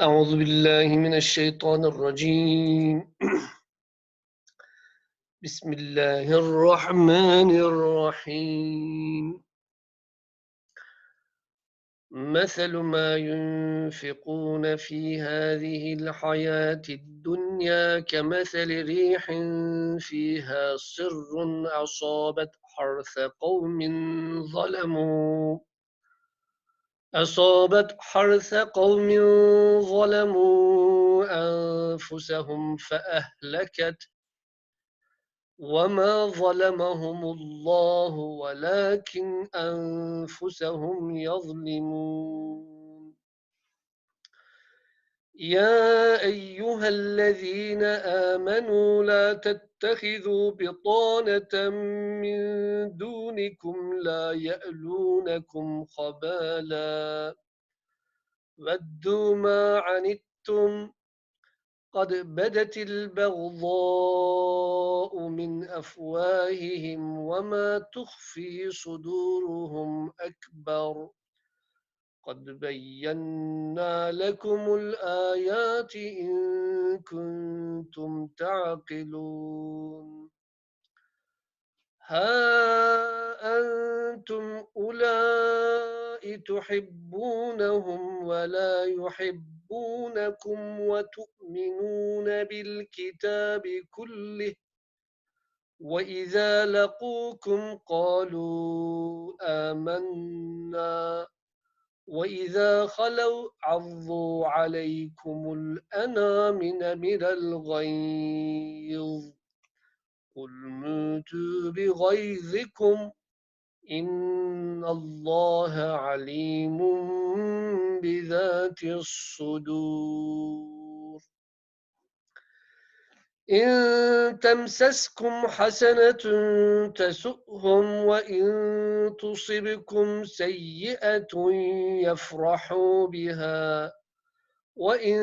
أعوذ بالله من الشيطان الرجيم. بسم الله الرحمن الرحيم. مثل ما ينفقون في هذه الحياة الدنيا كمثل ريح فيها سر أصابت حرث قوم ظلموا. أصابت حرث قوم ظلموا أنفسهم فأهلكت. وما ظلمهم الله ولكن أنفسهم يظلمون. يا أيها الذين آمنوا لا تتخذوا بطانة من دونكم لا يألونكم خبالا. ودوا ما عنتم. قد بدت البغضاء من أفواههم وما تخفي صدورهم أكبر. قد بينا لكم الآيات إن كنتم تعقلون. ها أنتم أولئك تحبونهم ولا يحبونكم وتؤمنون بالكتاب كله. وإذا لقوكم قالوا آمنا. وإذا خلوا عضوا عليكم الأنامل من الغيظ قل موتوا بغيظكم إن الله عليم بذات الصدور إن تمسسكم حسنة تسؤهم وإن تصبكم سيئة يفرحوا بها وإن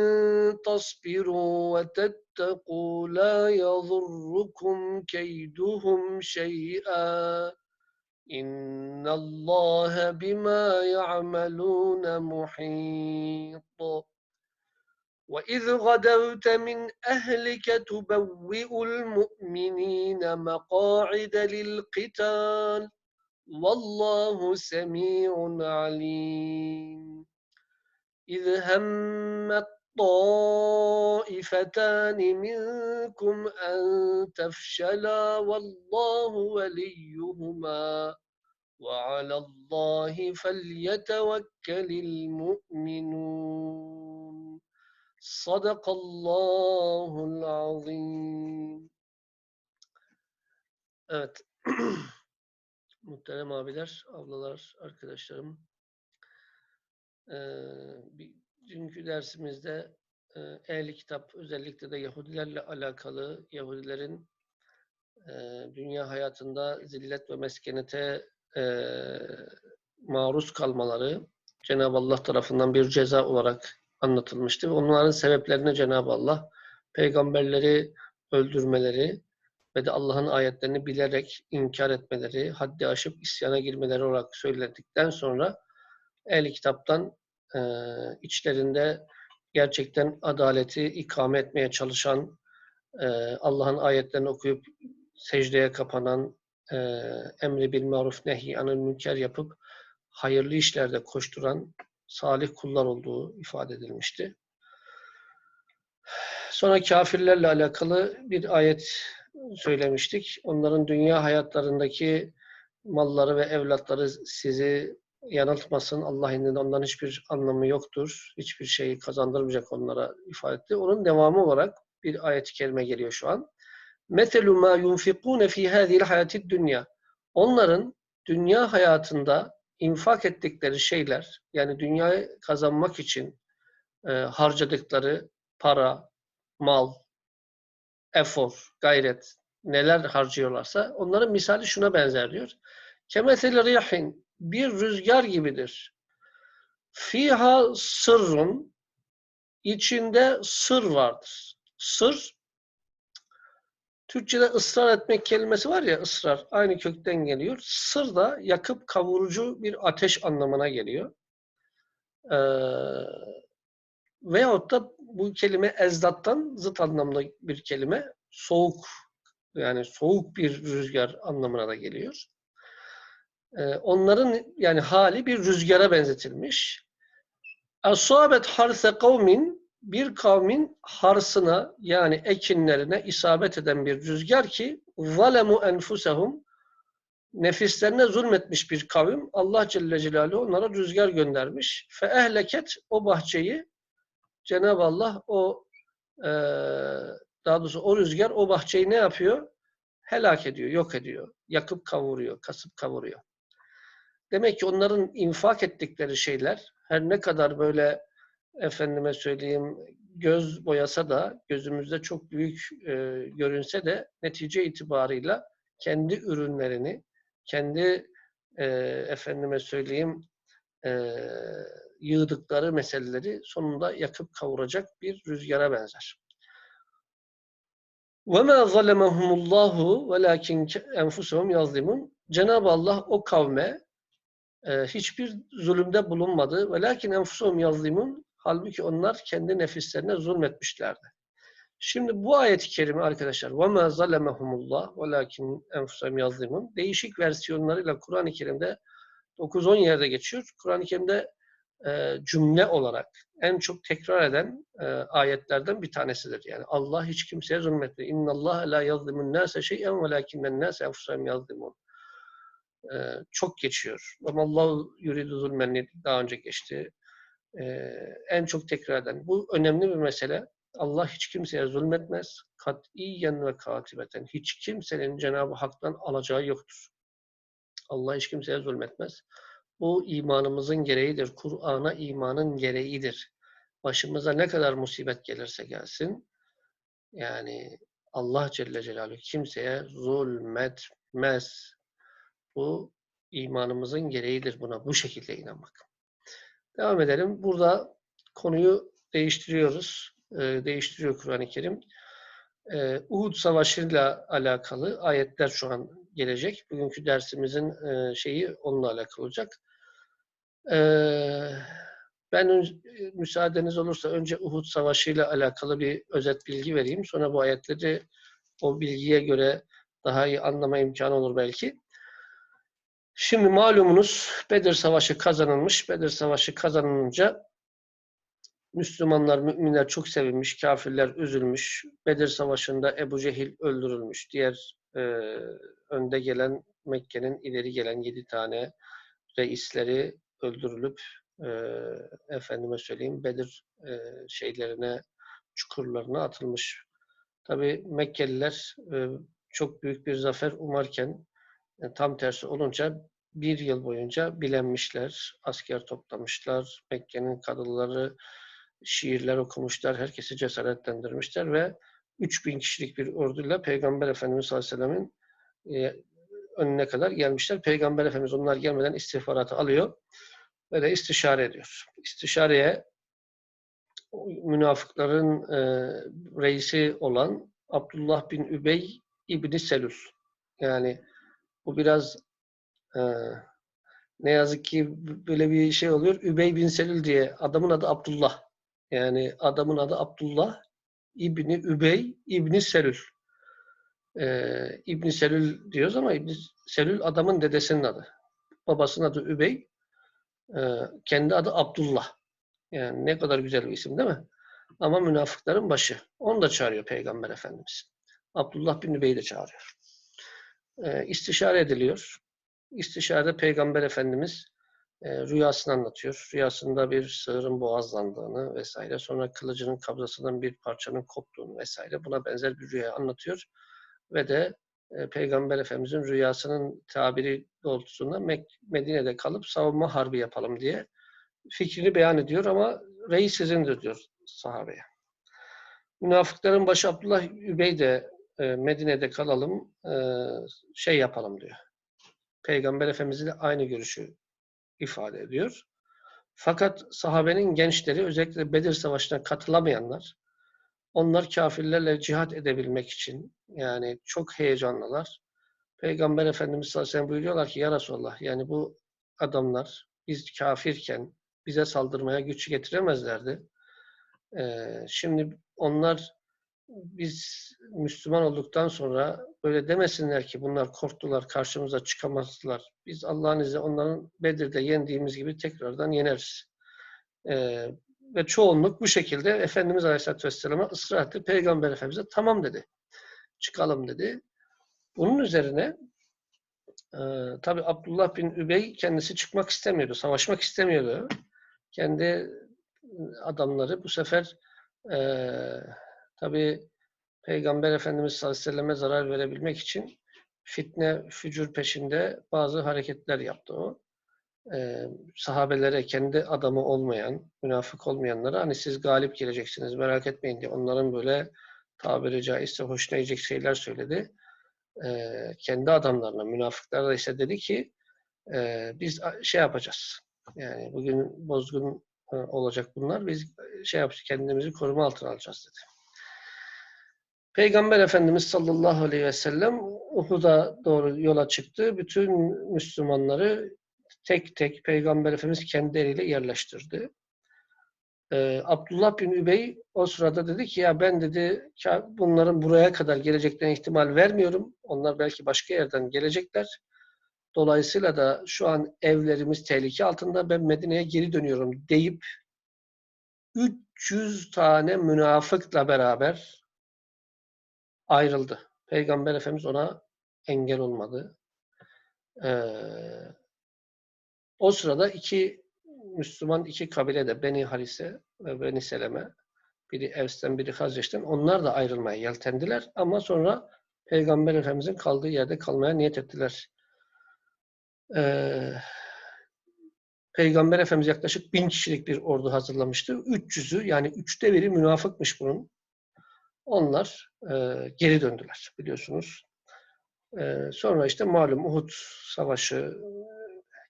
تصبروا وتتقوا لا يضركم كيدهم شيئا إن الله بما يعملون محيط وإذ غدوت من أهلك تبوئ المؤمنين مقاعد للقتال والله سميع عليم. إذ همت طائفتان منكم أن تفشلا والله وليهما وعلى الله فليتوكل المؤمنون Sadakallahul azim. Evet. Muhterem abiler, ablalar, arkadaşlarım. Ee, dünkü dersimizde e, ehli kitap özellikle de Yahudilerle alakalı Yahudilerin e, dünya hayatında zillet ve meskenete e, maruz kalmaları Cenab-ı Allah tarafından bir ceza olarak anlatılmıştı. Ve onların sebeplerine Cenab-ı Allah peygamberleri öldürmeleri ve de Allah'ın ayetlerini bilerek inkar etmeleri, haddi aşıp isyana girmeleri olarak söyledikten sonra ehli kitaptan e, içlerinde gerçekten adaleti ikame etmeye çalışan, e, Allah'ın ayetlerini okuyup secdeye kapanan, e, emri bil maruf nehi anil münker yapıp hayırlı işlerde koşturan salih kullar olduğu ifade edilmişti. Sonra kafirlerle alakalı bir ayet söylemiştik. Onların dünya hayatlarındaki malları ve evlatları sizi yanıltmasın. Allah indinde ondan hiçbir anlamı yoktur. Hiçbir şeyi kazandırmayacak onlara ifade etti. Onun devamı olarak bir ayet-i kerime geliyor şu an. مَثَلُ مَا يُنْفِقُونَ ف۪ي هَذِهِ الْحَيَاتِ dünya. Onların dünya hayatında infak ettikleri şeyler, yani dünyayı kazanmak için e, harcadıkları para, mal, efor, gayret, neler harcıyorlarsa onların misali şuna benzer diyor. Kemesel rihin bir rüzgar gibidir. Fiha sırrun içinde sır vardır. Sır Türkçe'de ısrar etmek kelimesi var ya ısrar aynı kökten geliyor. Sır da yakıp kavurucu bir ateş anlamına geliyor. Ee, veyahut da bu kelime ezdattan zıt anlamda bir kelime soğuk yani soğuk bir rüzgar anlamına da geliyor. Ee, onların yani hali bir rüzgara benzetilmiş. Asabet harse kavmin bir kavmin harsına yani ekinlerine isabet eden bir rüzgar ki zalemu enfusehum nefislerine zulmetmiş bir kavim Allah Celle Celaluhu onlara rüzgar göndermiş. Fe ehleket o bahçeyi Cenab-ı Allah o e, daha doğrusu o rüzgar o bahçeyi ne yapıyor? Helak ediyor, yok ediyor. Yakıp kavuruyor, kasıp kavuruyor. Demek ki onların infak ettikleri şeyler her ne kadar böyle efendime söyleyeyim göz boyasa da gözümüzde çok büyük e, görünse de netice itibarıyla kendi ürünlerini, kendi e, efendime söyleyeyim e, yığdıkları meseleleri sonunda yakıp kavuracak bir rüzgara benzer. وَمَا ظَلَمَهُمُ اللّٰهُ وَلَاكِنْ اَنْفُسُهُمْ يَظْلِمُونَ Cenab-ı Allah o kavme e, hiçbir zulümde bulunmadı. وَلَاكِنْ اَنْفُسُهُمْ يَظْلِمُونَ Halbuki onlar kendi nefislerine zulmetmişlerdi. Şimdi bu ayet-i kerime arkadaşlar وَمَا ظَلَمَهُمُ اللّٰهُ وَلَاكِنْ اَنْفُسُهُمْ يَظْلِمُونَ Değişik versiyonlarıyla Kur'an-ı Kerim'de 9-10 yerde geçiyor. Kur'an-ı Kerim'de e, cümle olarak en çok tekrar eden e, ayetlerden bir tanesidir. Yani Allah hiç kimseye zulmetmiyor. İnna Allah la yazlimun nase şey'en velakinnen nase enfusahum yazlimun. E, çok geçiyor. Ama Allah yuridu zulmenni daha önce geçti. E, en çok tekrar eden. Bu önemli bir mesele. Allah hiç kimseye zulmetmez. Katiyen ve katibeten. Hiç kimsenin Cenab-ı Hak'tan alacağı yoktur. Allah hiç kimseye zulmetmez. Bu imanımızın gereğidir. Kur'an'a imanın gereğidir. Başımıza ne kadar musibet gelirse gelsin, yani Allah Celle Celaluhu kimseye zulmetmez. Bu imanımızın gereğidir buna bu şekilde inanmak. Devam edelim. Burada konuyu değiştiriyoruz. Ee, değiştiriyor Kur'an-ı Kerim. Ee, Uhud Savaşı'yla alakalı ayetler şu an gelecek. Bugünkü dersimizin e, şeyi onunla alakalı olacak. Ee, ben müsaadeniz olursa önce Uhud Savaşı ile alakalı bir özet bilgi vereyim. Sonra bu ayetleri o bilgiye göre daha iyi anlama imkanı olur belki. Şimdi malumunuz Bedir Savaşı kazanılmış. Bedir Savaşı kazanılınca Müslümanlar, müminler çok sevinmiş, kafirler üzülmüş. Bedir Savaşı'nda Ebu Cehil öldürülmüş. Diğer e, önde gelen Mekke'nin ileri gelen yedi tane reisleri öldürülüp e, efendime söyleyeyim Bedir e, şeylerine, çukurlarına atılmış. Tabi Mekkeliler e, çok büyük bir zafer umarken e, tam tersi olunca bir yıl boyunca bilenmişler, asker toplamışlar, Mekke'nin kadıları şiirler okumuşlar, herkesi cesaretlendirmişler ve 3000 kişilik bir orduyla Peygamber Efendimiz sallallahu aleyhi ve sellem'in e, önüne kadar gelmişler. Peygamber Efendimiz onlar gelmeden istihbaratı alıyor ve de istişare ediyor. İstişareye münafıkların e, reisi olan Abdullah bin Übey İbni Selül. Yani bu biraz e, ne yazık ki böyle bir şey oluyor. Übey bin Selül diye adamın adı Abdullah. Yani adamın adı Abdullah İbni Übey İbni Selül. Ee, İbni Selül diyoruz ama İbni Selül adamın dedesinin adı. Babasının adı Übey. Ee, kendi adı Abdullah. Yani ne kadar güzel bir isim değil mi? Ama münafıkların başı. Onu da çağırıyor Peygamber Efendimiz. Abdullah bin Übey'i de çağırıyor. Ee, istişare ediliyor. İstişarede Peygamber Efendimiz e, rüyasını anlatıyor. Rüyasında bir sığırın boğazlandığını vesaire. Sonra kılıcının kabzasından bir parçanın koptuğunu vesaire. Buna benzer bir rüya anlatıyor. Ve de e, Peygamber Efendimizin rüyasının tabiri doğrultusunda Medine'de kalıp savunma harbi yapalım diye fikrini beyan ediyor ama reis sizindir diyor sahabeye. Münafıkların başı Abdullah Übey de e, Medine'de kalalım e, şey yapalım diyor. Peygamber Efendimiz'le aynı görüşü ifade ediyor. Fakat sahabenin gençleri özellikle Bedir Savaşı'na katılamayanlar onlar kafirlerle cihat edebilmek için yani çok heyecanlılar. Peygamber Efendimiz sallallahu aleyhi ve sellem buyuruyorlar ki ya Resulallah yani bu adamlar biz kafirken bize saldırmaya güç getiremezlerdi. Ee, şimdi onlar biz Müslüman olduktan sonra böyle demesinler ki bunlar korktular, karşımıza çıkamazdılar. Biz Allah'ın izniyle onların Bedir'de yendiğimiz gibi tekrardan yeneriz. Ee, ve çoğunluk bu şekilde Efendimiz Aleyhisselatü Vesselam'a ısrar etti. Peygamber Efendimiz'e tamam dedi. Çıkalım dedi. Bunun üzerine e, tabi Abdullah bin Übey kendisi çıkmak istemiyordu, savaşmak istemiyordu. Kendi adamları bu sefer e, tabi Peygamber Efendimiz sallallahu aleyhi ve selleme zarar verebilmek için fitne, fücur peşinde bazı hareketler yaptı o. Ee, sahabelere kendi adamı olmayan, münafık olmayanlara hani siz galip geleceksiniz merak etmeyin diye onların böyle tabiri caizse hoşuna gidecek şeyler söyledi. Ee, kendi adamlarına, münafıklara da ise dedi ki e, biz şey yapacağız. Yani bugün bozgun e, olacak bunlar. Biz şey yapacağız, kendimizi koruma altına alacağız dedi. Peygamber Efendimiz sallallahu aleyhi ve sellem Uhud'a doğru yola çıktı. Bütün Müslümanları tek tek Peygamber Efendimiz kendi eliyle yerleştirdi. Ee, Abdullah bin Übey o sırada dedi ki ya ben dedi bunların buraya kadar geleceklerine ihtimal vermiyorum. Onlar belki başka yerden gelecekler. Dolayısıyla da şu an evlerimiz tehlike altında ben Medine'ye geri dönüyorum deyip 300 tane münafıkla beraber ayrıldı. Peygamber Efendimiz ona engel olmadı. Ee, o sırada iki Müslüman iki kabile de Beni Harise ve Beni Seleme biri Evs'ten biri Hazreç'ten onlar da ayrılmaya yeltendiler ama sonra Peygamber Efendimiz'in kaldığı yerde kalmaya niyet ettiler. Ee, Peygamber Efendimiz yaklaşık bin kişilik bir ordu hazırlamıştı. 300'ü yani üçte biri münafıkmış bunun. Onlar e, geri döndüler biliyorsunuz. E, sonra işte malum Uhud Savaşı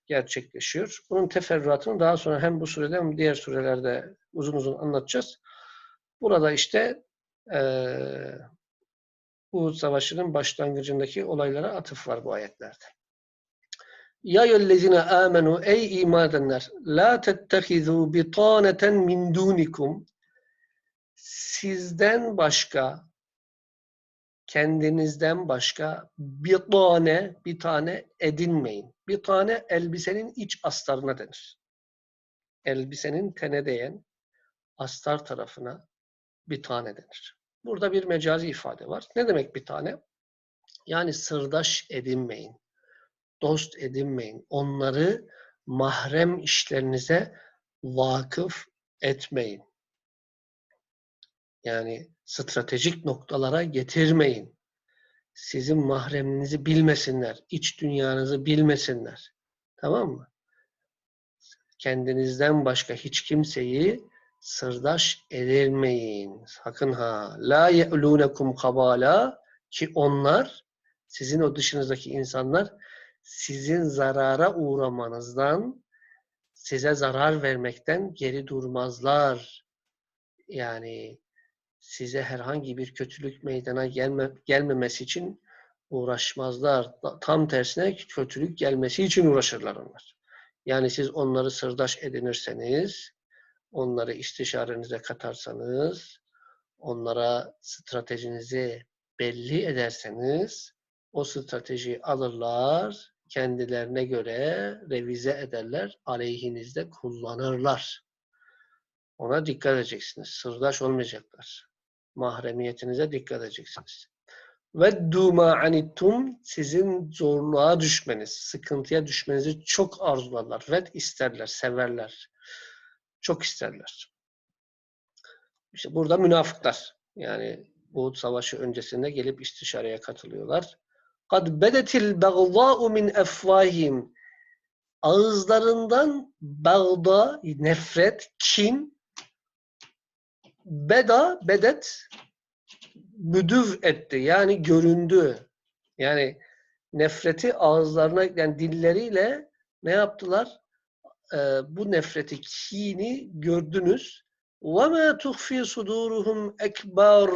gerçekleşiyor. Bunun teferruatını daha sonra hem bu surede hem diğer surelerde uzun uzun anlatacağız. Burada işte e, Uhud Savaşı'nın başlangıcındaki olaylara atıf var bu ayetlerde. Ya yellezine amenu ey iman edenler la tettehizu bitaneten min dunikum sizden başka kendinizden başka bir tane bir tane edinmeyin. Bir tane elbisenin iç astarına denir. Elbisenin tene değen astar tarafına bir tane denir. Burada bir mecazi ifade var. Ne demek bir tane? Yani sırdaş edinmeyin. Dost edinmeyin. Onları mahrem işlerinize vakıf etmeyin. Yani stratejik noktalara getirmeyin. Sizin mahreminizi bilmesinler, iç dünyanızı bilmesinler. Tamam mı? Kendinizden başka hiç kimseyi sırdaş edilmeyin. Sakın ha. La ye'lunekum kabala ki onlar sizin o dışınızdaki insanlar sizin zarara uğramanızdan size zarar vermekten geri durmazlar. Yani size herhangi bir kötülük meydana gelme, gelmemesi için uğraşmazlar. Tam tersine kötülük gelmesi için uğraşırlar onlar. Yani siz onları sırdaş edinirseniz, onları istişarenize katarsanız, onlara stratejinizi belli ederseniz, o stratejiyi alırlar, kendilerine göre revize ederler, aleyhinizde kullanırlar. Ona dikkat edeceksiniz. Sırdaş olmayacaklar mahremiyetinize dikkat edeceksiniz. Ve duma anittum sizin zorluğa düşmeniz, sıkıntıya düşmenizi çok arzularlar. Ve isterler, severler. Çok isterler. İşte burada münafıklar. Yani Uhud Savaşı öncesinde gelip istişareye katılıyorlar. Kad bedetil bagdâ'u min efvahim ağızlarından bağda, nefret, kin beda, bedet müdüv etti. Yani göründü. Yani nefreti ağızlarına, yani dilleriyle ne yaptılar? Ee, bu nefreti, kini gördünüz. وَمَا تُخْفِي صُدُورُهُمْ ekbar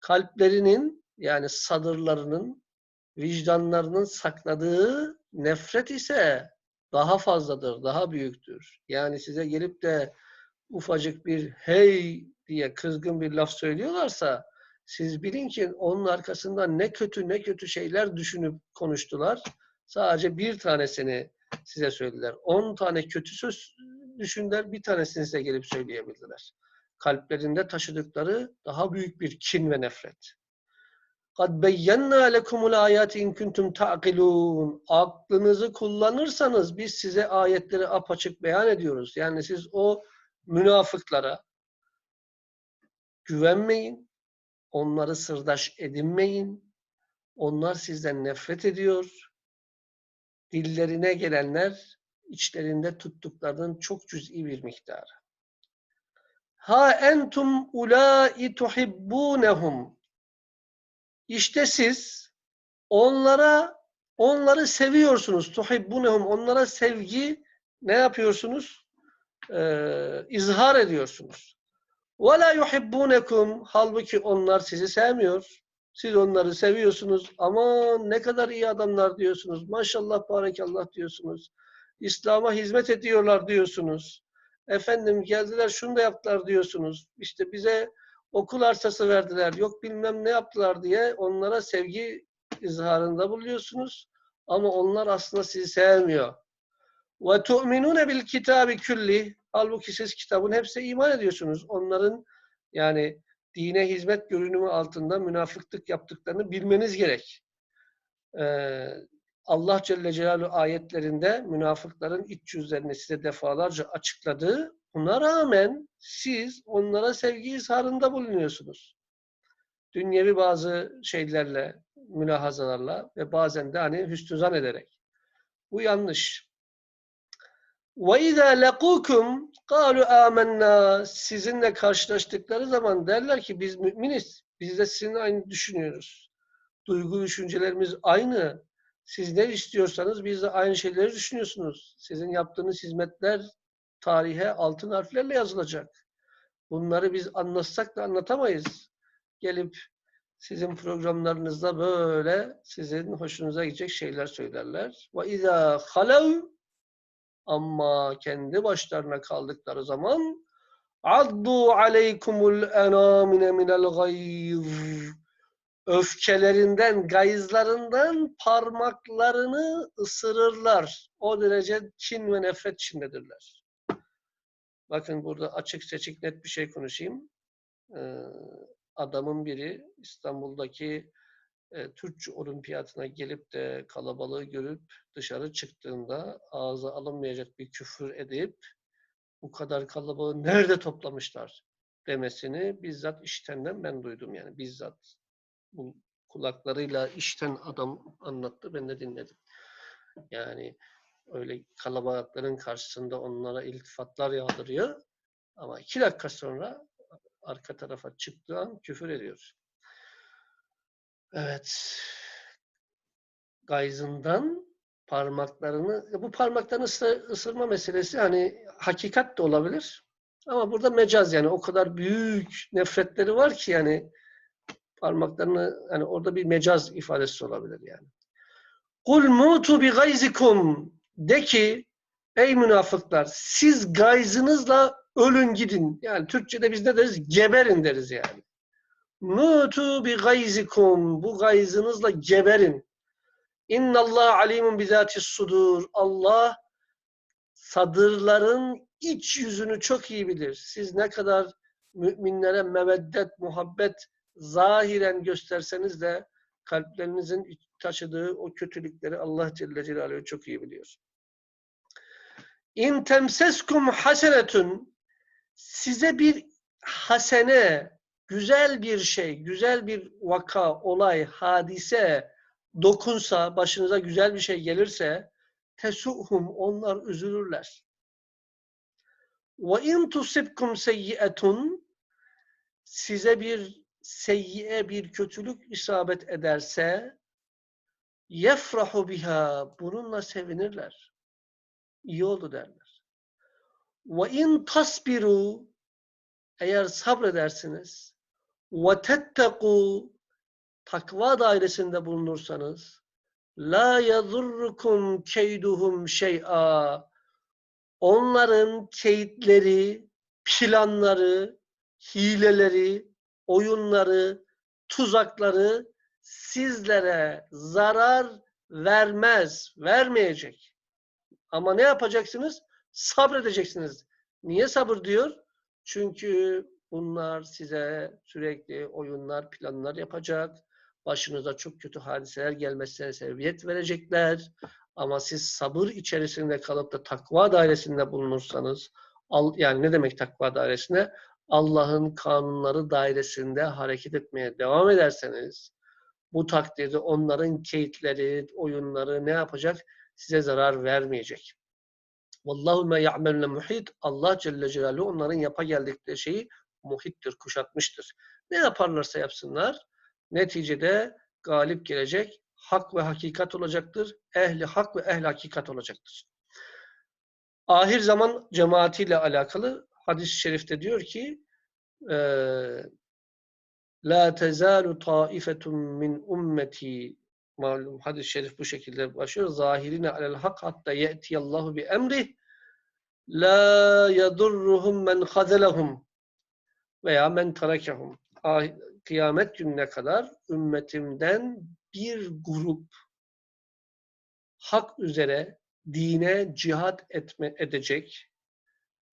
Kalplerinin yani sadırlarının, vicdanlarının sakladığı nefret ise daha fazladır, daha büyüktür. Yani size gelip de ufacık bir hey diye kızgın bir laf söylüyorlarsa siz bilin ki onun arkasından ne kötü ne kötü şeyler düşünüp konuştular. Sadece bir tanesini size söylediler. On tane kötü söz düşündüler, bir tanesini size gelip söyleyebildiler. Kalplerinde taşıdıkları daha büyük bir kin ve nefret. قَدْ بَيَّنَّا لَكُمُ الْآيَاتِ اِنْ كُنْتُمْ تَعْقِلُونَ Aklınızı kullanırsanız biz size ayetleri apaçık beyan ediyoruz. Yani siz o münafıklara güvenmeyin, onları sırdaş edinmeyin, onlar sizden nefret ediyor, dillerine gelenler içlerinde tuttuklarının çok cüz'i bir miktarı. Ha entum ulai tuhibbunehum. İşte siz onlara onları seviyorsunuz. Tuhibbunehum. Onlara sevgi ne yapıyorsunuz? Ee, izhar ediyorsunuz. La yuhibbunekum. Halbuki onlar sizi sevmiyor. Siz onları seviyorsunuz. Aman ne kadar iyi adamlar diyorsunuz. Maşallah barekallah diyorsunuz. İslam'a hizmet ediyorlar diyorsunuz. Efendim geldiler şunu da yaptılar diyorsunuz. İşte bize okul arsası verdiler. Yok bilmem ne yaptılar diye onlara sevgi izharında buluyorsunuz. Ama onlar aslında sizi sevmiyor. Ve tu'minune bil kitabi külli. Halbuki siz kitabın hepsine iman ediyorsunuz. Onların yani dine hizmet görünümü altında münafıklık yaptıklarını bilmeniz gerek. Ee, Allah Celle Celaluhu ayetlerinde münafıkların iç yüzlerini size defalarca açıkladı. Buna rağmen siz onlara sevgi izharında bulunuyorsunuz. Dünyevi bazı şeylerle, mülahazalarla ve bazen de hani hüsnü ederek. Bu yanlış. وَاِذَا لَقُوكُمْ قَالُوا آمَنَّا Sizinle karşılaştıkları zaman derler ki biz müminiz. Biz de sizinle aynı düşünüyoruz. Duygu düşüncelerimiz aynı. Siz ne istiyorsanız biz de aynı şeyleri düşünüyorsunuz. Sizin yaptığınız hizmetler tarihe altın harflerle yazılacak. Bunları biz anlatsak da anlatamayız. Gelip sizin programlarınızda böyle sizin hoşunuza gidecek şeyler söylerler. Ve izâ halev ama kendi başlarına kaldıkları zaman addu aleykumul enamine minel gayz öfkelerinden, gayızlarından parmaklarını ısırırlar. O derece kin ve nefret içindedirler. Bakın burada açık seçik net bir şey konuşayım. Ee, adamın biri İstanbul'daki e, Türkçe olimpiyatına gelip de kalabalığı görüp dışarı çıktığında ağza alınmayacak bir küfür edip bu kadar kalabalığı nerede toplamışlar demesini bizzat işitenden ben duydum yani bizzat bu kulaklarıyla işten adam anlattı ben de dinledim. Yani öyle kalabalıkların karşısında onlara iltifatlar yağdırıyor ama iki dakika sonra arka tarafa çıktığı an küfür ediyor. Evet. Gayzından parmaklarını, bu parmaklarını ısır, ısırma meselesi hani hakikat de olabilir. Ama burada mecaz yani o kadar büyük nefretleri var ki yani parmaklarını hani orada bir mecaz ifadesi olabilir yani. Kul mutu bi gayzikum de ki ey münafıklar siz gayzınızla ölün gidin. Yani Türkçe'de biz ne deriz? Geberin deriz yani. Mutu bi gayzikum. Bu gayzınızla geberin. İnna Allah alimun bizati sudur. Allah sadırların iç yüzünü çok iyi bilir. Siz ne kadar müminlere meveddet, muhabbet zahiren gösterseniz de kalplerinizin taşıdığı o kötülükleri Allah Celle Celaluhu çok iyi biliyor. İn temseskum hasenetun size bir hasene, güzel bir şey, güzel bir vaka, olay, hadise dokunsa, başınıza güzel bir şey gelirse tesuhum onlar üzülürler. Ve in tusibkum seyyi'etun size bir seyyiye bir kötülük isabet ederse yefrahu biha bununla sevinirler. İyi oldu derler. Ve in tasbiru eğer sabredersiniz tetteku takva dairesinde bulunursanız la yadurrukum keyduhum şey'a onların keyitleri planları, hileleri, oyunları, tuzakları sizlere zarar vermez, vermeyecek. Ama ne yapacaksınız? Sabredeceksiniz. Niye sabır diyor? Çünkü bunlar size sürekli oyunlar, planlar yapacak. Başınıza çok kötü hadiseler gelmesine sebebiyet verecekler. Ama siz sabır içerisinde kalıp da takva dairesinde bulunursanız, yani ne demek takva dairesinde? Allah'ın kanunları dairesinde hareket etmeye devam ederseniz, bu takdirde onların keyitleri, oyunları ne yapacak? Size zarar vermeyecek. Vallahu me ya'melune muhit. Allah Celle Celaluhu onların yapa geldikleri şeyi muhittir, kuşatmıştır. Ne yaparlarsa yapsınlar, neticede galip gelecek, hak ve hakikat olacaktır. Ehli hak ve ehli hakikat olacaktır. Ahir zaman cemaatiyle alakalı hadis-i şerifte diyor ki La tezalu taifetun min ummeti malum hadis-i şerif bu şekilde başlıyor. Zahirine alel hak hatta ye'tiyallahu bi emrih la yadurruhum men hazelehum veya men terekehum. Ah, Kıyamet gününe kadar ümmetimden bir grup hak üzere dine cihat etme, edecek.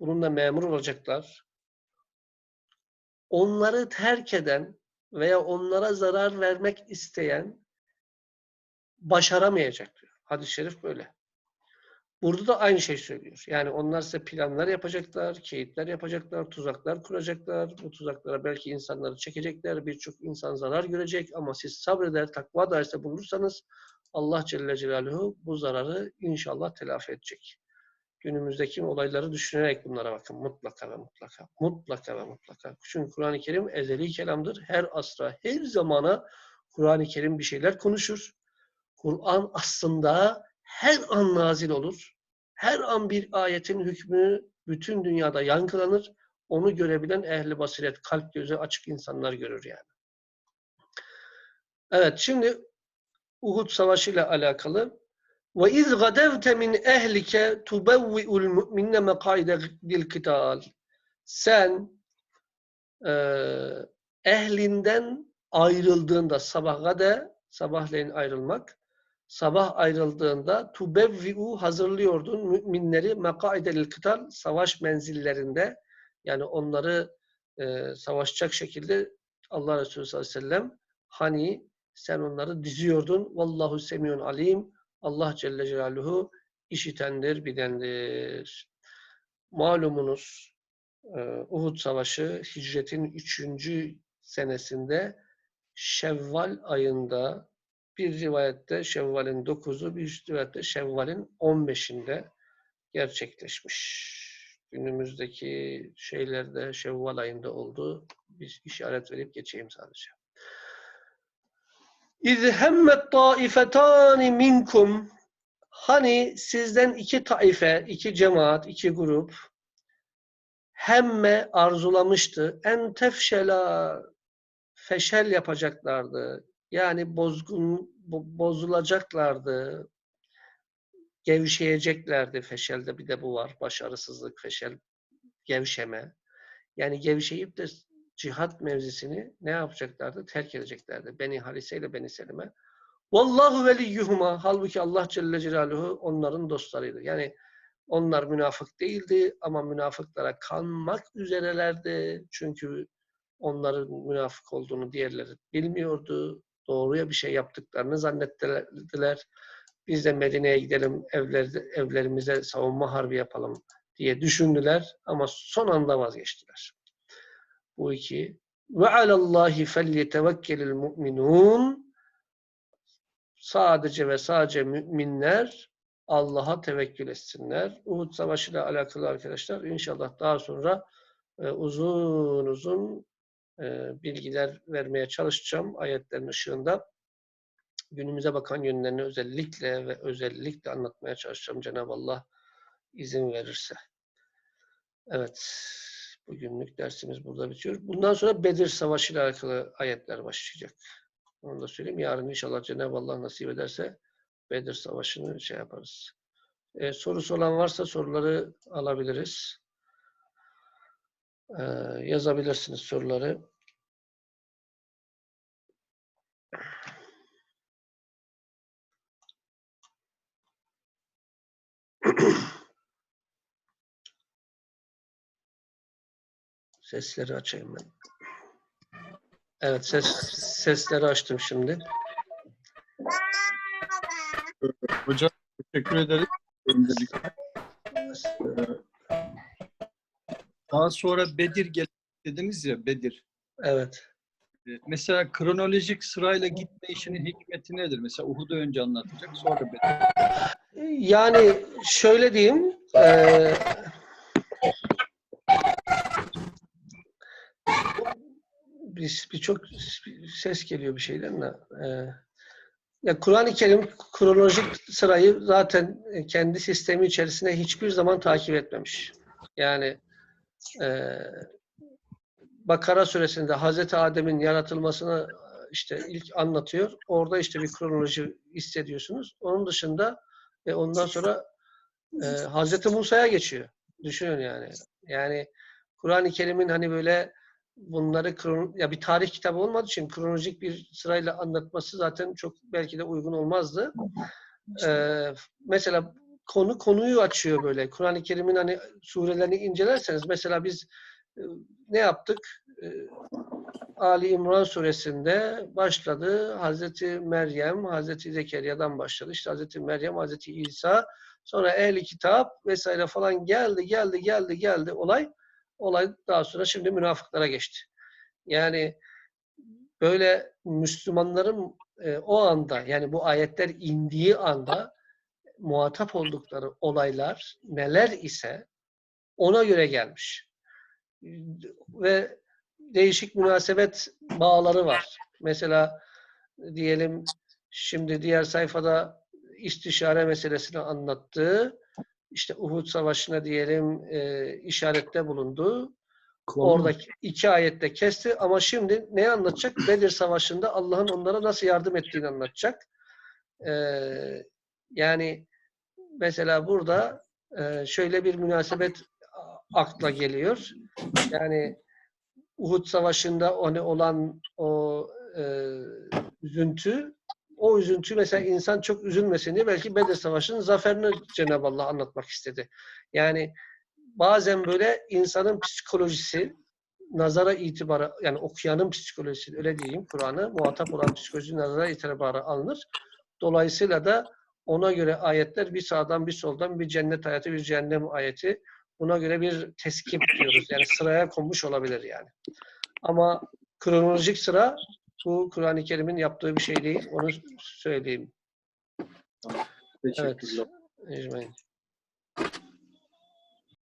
Bununla memur olacaklar. Onları terk eden veya onlara zarar vermek isteyen başaramayacak diyor. Hadis-i şerif böyle. Burada da aynı şey söylüyor. Yani onlar size planlar yapacaklar, keyitler yapacaklar, tuzaklar kuracaklar. Bu tuzaklara belki insanları çekecekler. Birçok insan zarar görecek ama siz sabreder, takva dairesinde bulursanız Allah Celle Celaluhu bu zararı inşallah telafi edecek. Günümüzdeki olayları düşünerek bunlara bakın. Mutlaka ve mutlaka. Mutlaka ve mutlaka. Çünkü Kur'an-ı Kerim ezeli kelamdır. Her asra, her zamana Kur'an-ı Kerim bir şeyler konuşur. Kur'an aslında her an nazil olur. Her an bir ayetin hükmü bütün dünyada yankılanır. Onu görebilen ehli basiret, kalp gözü açık insanlar görür yani. Evet şimdi Uhud Savaşı ile alakalı ve iz gadevte min ehlike tubevvi'ul mu'minne mekaide lil kital. Sen e, ehlinden ayrıldığında sabah gade sabahleyin ayrılmak sabah ayrıldığında tubevvi'u hazırlıyordun müminleri mekaide lil kital savaş menzillerinde yani onları e, savaşacak şekilde Allah Resulü sallallahu aleyhi ve sellem hani sen onları diziyordun. Vallahu semiyun alim. Allah Celle Celaluhu işitendir, bilendir. Malumunuz e, Uhud Savaşı hicretin 3. senesinde Şevval ayında bir rivayette Şevval'in 9'u, bir rivayette Şevval'in 15'inde gerçekleşmiş. Günümüzdeki şeylerde Şevval ayında oldu. Bir işaret verip geçeyim sadece. İz hemmet taifetani minkum Hani sizden iki taife, iki cemaat, iki grup hemme arzulamıştı. En tefşela feşel yapacaklardı. Yani bozgun bozulacaklardı. Gevşeyeceklerdi feşelde. Bir de bu var. Başarısızlık, feşel, gevşeme. Yani gevşeyip de cihat mevzisini ne yapacaklardı? Terk edeceklerdi. Beni Halise ile Beni Selim'e. Vallahu veliyyuhuma. Halbuki Allah Celle Celaluhu onların dostlarıydı. Yani onlar münafık değildi ama münafıklara kanmak üzerelerdi. Çünkü onların münafık olduğunu diğerleri bilmiyordu. Doğruya bir şey yaptıklarını zannettiler. Biz de Medine'ye gidelim, evler, evlerimize savunma harbi yapalım diye düşündüler ama son anda vazgeçtiler. Bu iki. Ve alallahi felyetevekkelil mu'minun sadece ve sadece müminler Allah'a tevekkül etsinler. Uhud Savaşı ile alakalı arkadaşlar inşallah daha sonra e, uzun uzun bilgiler vermeye çalışacağım ayetlerin ışığında. Günümüze bakan yönlerini özellikle ve özellikle anlatmaya çalışacağım Cenab-ı Allah izin verirse. Evet, bugünlük dersimiz burada bitiyor. Bundan sonra Bedir Savaşı ile alakalı ayetler başlayacak. Onu da söyleyeyim. Yarın inşallah Cenab-ı Allah nasip ederse Bedir Savaşı'nı şey yaparız. Ee, sorusu olan varsa soruları alabiliriz. Ee, yazabilirsiniz soruları. Sesleri açayım ben. Evet, ses sesleri açtım şimdi. Hocam teşekkür ederiz. Öncelikle. Daha sonra Bedir gel dediniz ya Bedir. Evet. Ee, Mesela kronolojik sırayla gitme işinin hikmeti nedir? Mesela Uhud'u önce anlatacak sonra Bedir. Yani şöyle diyeyim, eee bir birçok ses geliyor bir şeyden de. eee, ya Kur'an-ı Kerim kronolojik sırayı zaten kendi sistemi içerisinde hiçbir zaman takip etmemiş. Yani eee Bakara suresinde Hazreti Adem'in yaratılmasını işte ilk anlatıyor. Orada işte bir kronoloji hissediyorsunuz. Onun dışında ve ondan sonra e, Hazreti Musa'ya geçiyor. Düşünün yani. Yani Kur'an-ı Kerim'in hani böyle bunları kron ya bir tarih kitabı olmadığı için kronolojik bir sırayla anlatması zaten çok belki de uygun olmazdı. Ee, mesela konu konuyu açıyor böyle. Kur'an-ı Kerim'in hani surelerini incelerseniz mesela biz ne yaptık? E, Ali İmran suresinde başladı. Hazreti Meryem, Hazreti Zekeriya'dan başladı. İşte Hazreti Meryem, Hazreti İsa, sonra ehli kitap vesaire falan geldi, geldi, geldi, geldi olay. Olay daha sonra şimdi münafıklara geçti. Yani böyle Müslümanların e, o anda yani bu ayetler indiği anda muhatap oldukları olaylar neler ise ona göre gelmiş. Ve değişik münasebet bağları var. Mesela diyelim şimdi diğer sayfada istişare meselesini anlattı. İşte Uhud Savaşı'na diyelim e, işarette bulundu. Oradaki iki ayette kesti ama şimdi ne anlatacak? Bedir Savaşı'nda Allah'ın onlara nasıl yardım ettiğini anlatacak. Ee, yani mesela burada e, şöyle bir münasebet akla geliyor. Yani Uhud Savaşı'nda hani olan o e, üzüntü o üzüntü mesela insan çok üzülmesin diye belki Bedir Savaşı'nın zaferini Cenab-ı Allah anlatmak istedi. Yani bazen böyle insanın psikolojisi nazara itibara yani okuyanın psikolojisi öyle diyeyim Kur'an'ı muhatap olan psikoloji nazara itibara alınır. Dolayısıyla da ona göre ayetler bir sağdan bir soldan bir cennet ayeti bir cehennem ayeti buna göre bir teskip diyoruz. Yani sıraya konmuş olabilir yani. Ama kronolojik sıra bu Kur'an-ı Kerim'in yaptığı bir şey değil. Onu söyleyeyim. Evet. Ecmaîn.